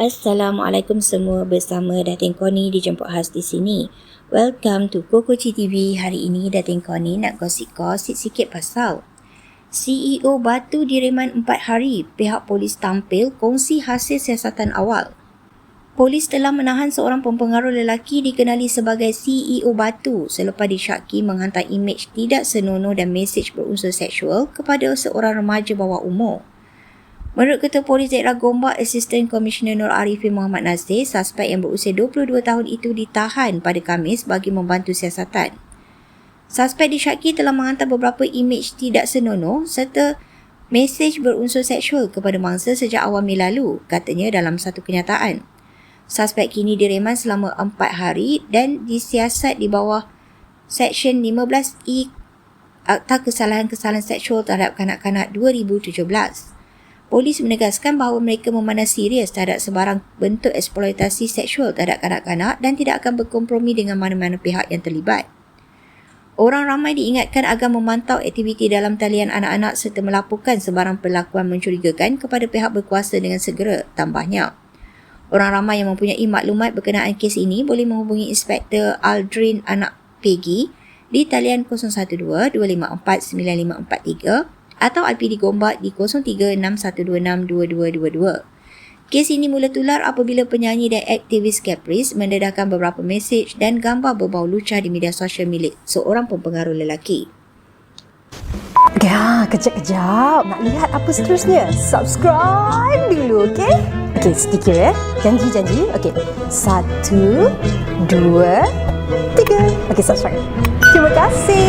Assalamualaikum semua bersama Datin Koni dijemput khas di sini. Welcome to Kokoci TV. Hari ini Datin Koni nak gosip-gosip sikit pasal CEO Batu direman 4 hari. Pihak polis tampil kongsi hasil siasatan awal. Polis telah menahan seorang pempengaruh lelaki dikenali sebagai CEO Batu selepas disyaki menghantar imej tidak senonoh dan mesej berunsur seksual kepada seorang remaja bawah umur. Menurut Ketua Polis Daerah Gombak, Assistant Commissioner Nur Arifin Muhammad Nazir, suspek yang berusia 22 tahun itu ditahan pada Kamis bagi membantu siasatan. Suspek disyaki telah menghantar beberapa imej tidak senonoh serta mesej berunsur seksual kepada mangsa sejak awal Mei lalu, katanya dalam satu kenyataan. Suspek kini direman selama 4 hari dan disiasat di bawah Seksyen 15E Akta Kesalahan-Kesalahan Seksual Terhadap Kanak-Kanak 2017. Polis menegaskan bahawa mereka memandang serius terhadap sebarang bentuk eksploitasi seksual terhadap kanak-kanak dan tidak akan berkompromi dengan mana-mana pihak yang terlibat. Orang ramai diingatkan agar memantau aktiviti dalam talian anak-anak serta melaporkan sebarang perlakuan mencurigakan kepada pihak berkuasa dengan segera, tambahnya. Orang ramai yang mempunyai maklumat berkenaan kes ini boleh menghubungi Inspektor Aldrin Anak Peggy di talian 012 254 9543 atau IPD Gombak di 0361262222. Kes ini mula tular apabila penyanyi dan aktivis Caprice mendedahkan beberapa mesej dan gambar berbau lucah di media sosial milik seorang pempengaruh lelaki. Ya, kejap-kejap. Nak lihat apa seterusnya? Subscribe dulu, okey? Okey, stiker ya. Janji-janji. Okey. Satu, dua, tiga. Okey, subscribe. Terima kasih.